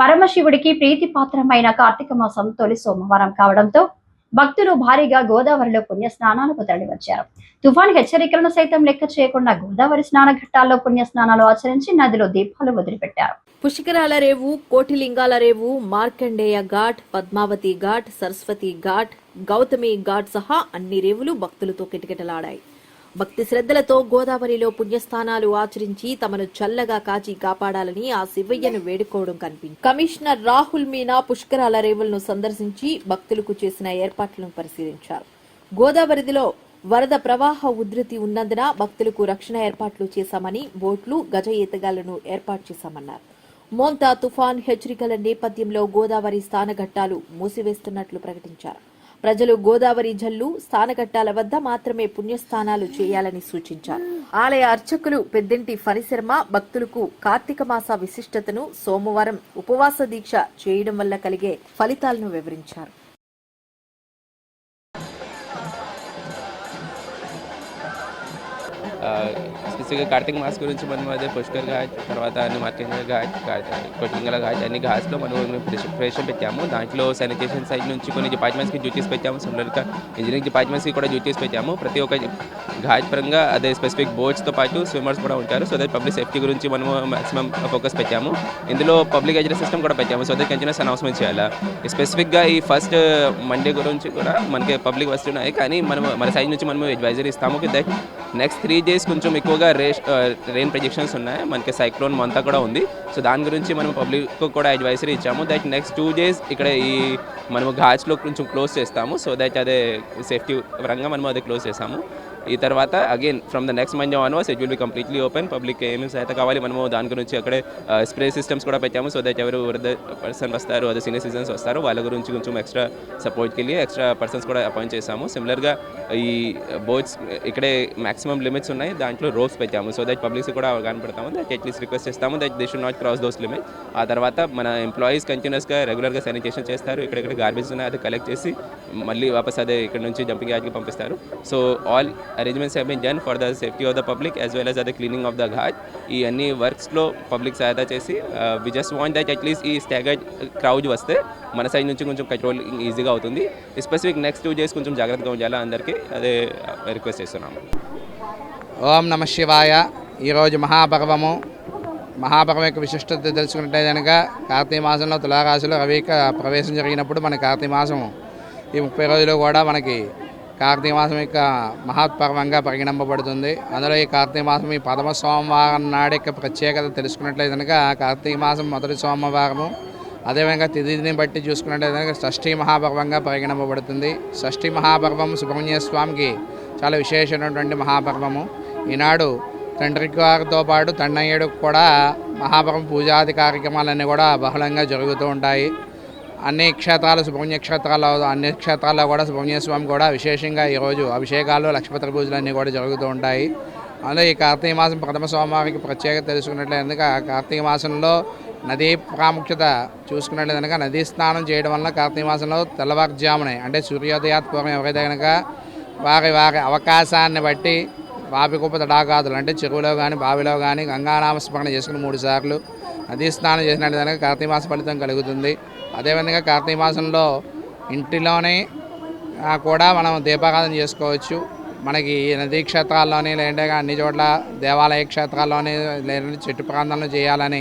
పరమశివుడికి ప్రీతిపాత్రమైన కార్తీక మాసం తొలి సోమవారం కావడంతో భక్తులు భారీగా గోదావరిలో పుణ్య స్నానాలకు తరలివచ్చారు. తుఫాన్ హెచ్చరికలను సైతం లెక్క చేయకుండా గోదావరి స్నాన ఘట్టాల్లో పుణ్య స్నానాలు ఆచరించి నదిలో దీపాలు వదిలిపెట్టారు. పుష్కరాల రేవు కోటిలింగాల రేవు మార్కండేయ ఘాట్ పద్మావతి ఘాట్ సరస్వతి ఘాట్ గౌతమి ఘాట్ సహా అన్ని రేవులు భక్తులతో కిటకిటలాడాయి. భక్తి శ్రద్ధలతో గోదావరిలో పుణ్యస్థానాలు ఆచరించి తమను చల్లగా కాచి కాపాడాలని ఆ శివయ్యను వేడుకోవడం కనిపించింది. కమిషనర్ రాహుల్ మీనా పుష్కరాల రేవులను సందర్శించి భక్తులకు చేసిన ఏర్పాట్లను పరిశీలించారు. గోదావరిలో వరద ప్రవాహ ఉధృతి ఉన్నందున భక్తులకు రక్షణ ఏర్పాట్లు చేశామని బోట్లు గజ ఈతగాళ్ళను ఏర్పాటు చేశామన్నారు. మోంతా తుఫాన్ హెచ్చరికల నేపథ్యంలో గోదావరి స్థానఘట్టాలు మూసివేస్తున్నట్లు ప్రకటించారు. ప్రజలు గోదావరి జల్లు స్థానఘట్టాల వద్ద మాత్రమే పుణ్యస్థానాలు చేయాలని సూచించారు. ఆలయ అర్చకులు పెద్దింటి ఫణిశర్మ భక్తులకు కార్తీక మాస విశిష్టతను సోమవారం ఉపవాస దీక్ష చేయడం వల్ల కలిగే ఫలితాలను వివరించారు. స్పెసిఫిక్గా కార్తీక మాస్ గురించి మనం అదే పుష్కర్ ఘాట్ తర్వాత అన్ని ఘాట్ ఘాట్ కొట్టింగల ఘాట్ అన్ని ఘాట్స్లో మనం ప్రిపరేషన్ పెట్టాము. దాంట్లో శానిటేషన్ సైడ్ నుంచి కొన్ని డిపార్ట్మెంట్స్కి డ్యూటీస్ పెట్టాము. సిమిలర్గా ఇంజనీరింగ్ డిపార్ట్మెంట్స్కి కూడా డ్యూటీస్ పెట్టాము. ప్రతి ఒక్క ఘాట్ పరంగా అదే స్పెసిఫిక్ బోట్స్తో పాటు స్విమ్మర్స్ కూడా ఉంటారు. సో దట్ పబ్లిక్ సేఫ్టీ గురించి మనము మాక్సిమం ఫోకస్ పెట్టాము. ఇందులో పబ్లిక్ ఎడ్యుకేషన్ సిస్టమ్ కూడా పెట్టాము. సో దట్ కంటిన్యూస్ అనౌన్స్మెంట్ చేయాలి. స్పెసిఫిక్గా ఈ ఫస్ట్ మండే uh, గురించి కూడా మనకి పబ్లిక్ వస్తున్నాయి. కానీ మనం మన సైడ్ నుంచి మనము అడ్వైజరీ ఇస్తాము. దట్ నెక్స్ట్ త్రీ డేస్ కొంచెం ఎక్కువగా రెయిన్ ప్రొజెక్షన్స్ uh, ఉన్నాయి. మనకి సైక్లోన్ మంతా కూడా ఉంది. సో దాని గురించి మనం పబ్లిక్ కూడా అడ్వైజరీ ఇచ్చాము. దట్ నెక్స్ట్ టూ డేస్ ఇక్కడ ఈ మనము ఘాచ్లో కొంచెం క్లోజ్ చేస్తాము. సో దట్ అదే సేఫ్టీ పరంగా మనం అది క్లోజ్ చేసాము ఈ తర్వాత again from the next month onwards it will be completely open public ఏమేమి సహాయత కావాలి మనము దాని గురించి అక్కడే స్ప్రే సిస్టమ్స్ కూడా పెట్టాము. సో దట్ ఎవరు వృద్ధ పర్సన్ వస్తారు అదే సీనియర్ సిటిజన్స్ వస్తారు వాళ్ళ గురించి కొంచెం ఎక్స్ట్రా సపోర్ట్కి వెళ్ళి ఎక్స్ట్రా పర్సన్స్ కూడా అపాయింట్ చేశాము. సిమిలర్గా ఈ బోట్స్ ఇక్కడే మాక్సిమం లిమిట్స్ ఉన్నాయి. దాంట్లో రోప్స్ పెట్టాము. సో దట్ పబ్లిక్స్ కూడా అవగాహన పడతాము. దట్ అట్లీస్ట్ రిక్వెస్ట్ చేస్తాము that they should not cross those limit ఆ తర్వాత మన ఎంప్లాయీస్ కంటిన్యూస్గా రెగ్యులర్గా శానిటేషన్ చేస్తారు. ఇక్కడెక్కడ గార్బేజ్ ఉన్నాయి అది కలెక్ట్ చేసి మళ్ళీ వాపస్ అదే ఇక్కడ నుంచి జంపింగ్ యార్డ్కి పంపిస్తారు. So all arrangements have been done for the safety of the public as well as అదే క్లీనింగ్ ఆఫ్ ద ఘాట్ ఈ అన్ని వర్క్స్లో పబ్లిక్ సహాయత చేసి we just want that at least ఈ స్టాగర్డ్ క్రౌడ్ uh, వస్తే మన సైడ్ నుంచి కొంచెం కంట్రోల్ ఈజీగా అవుతుంది. స్పెసిఫిక్ నెక్స్ట్ టూ డేస్ కొంచెం జాగ్రత్తగా ఉండాలి అందరికీ? అదే uh, రిక్వెస్ట్ చేస్తున్నాము. ఓం నమ శివాయ. ఈరోజు మహాపర్వము. మహాపర్వం యొక్క విశిష్టత తెలుసుకున్నట్టే కనుక కార్తీక మాసంలో తులారాశిలో రవి ప్రవేశం జరిగినప్పుడు మన కార్తీక మాసము ఈ ముప్పై రోజులు కూడా మనకి కార్తీక మాసం యొక్క మహాత్పర్వంగా పరిగణింపబడుతుంది. అందులో ఈ కార్తీక మాసం ఈ పదమ సోమవారం నాడు యొక్క ప్రత్యేకత తెలుసుకున్నట్లయితే కనుక కార్తీక మాసం మొదటి సోమవారము అదేవిధంగా తిథిని బట్టి చూసుకున్నట్లయితే కనుక షష్ఠీ మహాపర్వంగా పరిగణింపబడుతుంది. షష్ఠీ మహాపర్వం సుబ్రహ్మణ్య స్వామికి చాలా విశేషమైనటువంటి మహాపర్వము. ఈనాడు తండ్రి గారితో పాటు తండ్రయ్యడు కూడా మహాపర్వం పూజాది కార్యక్రమాలన్నీ కూడా బహుళంగా జరుగుతూ ఉంటాయి. అన్ని క్షేత్రాలు సుబ్రహ్మణ్య అన్ని క్షేత్రాల్లో కూడా సుబ్రహ్మణ్య స్వామి కూడా విశేషంగా ఈరోజు అభిషేకాలు లక్ష్మీపతి పూజలు అన్నీ కూడా జరుగుతూ ఉంటాయి. అందులో ఈ కార్తీక మాసం ప్రథమ సోమవారికి ప్రత్యేకత తెలుసుకున్నట్లయితే కనుక కార్తీక మాసంలో నదీ ప్రాముఖ్యత చూసుకున్నట్లయితే కనుక నదీ స్నానం చేయడం వల్ల కార్తీక మాసంలో తెల్లవారుజామునే అంటే సూర్యోదయాత్ పూర్వం ఎవరైతే కనుక వారి వారి అవకాశాన్ని బట్టి వాపికొప్ప తడాగాదులు అంటే చెరువులో కానీ బావిలో కానీ గంగానామస్మరణ చేసుకుని మూడు సార్లు నదీ స్నానం చేసినట్టు కనుక కార్తీక మాస ఫలితం కలుగుతుంది. అదేవిధంగా కార్తీక మాసంలో ఇంటిలోనే కూడా మనం దీపారాధన చేసుకోవచ్చు. మనకి నదీ క్షేత్రాల్లోని లేదంటే అన్ని చోట్ల దేవాలయ క్షేత్రాల్లోని లేదంటే చెట్టు ప్రాంతాల్లో చేయాలని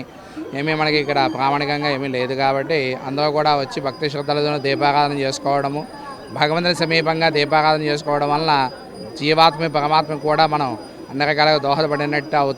ఏమీ మనకి ఇక్కడ ప్రామాణికంగా ఏమీ లేదు కాబట్టి అందరూ కూడా వచ్చి భక్తి శ్రద్ధలతో దీపారాధన చేసుకోవడము భగవంతుని సమీపంగా దీపారాధన చేసుకోవడం వలన జీవాత్మ పరమాత్మ కూడా మనం అన్ని రకాలుగా దోహదపడినట్టు అవుతుంది.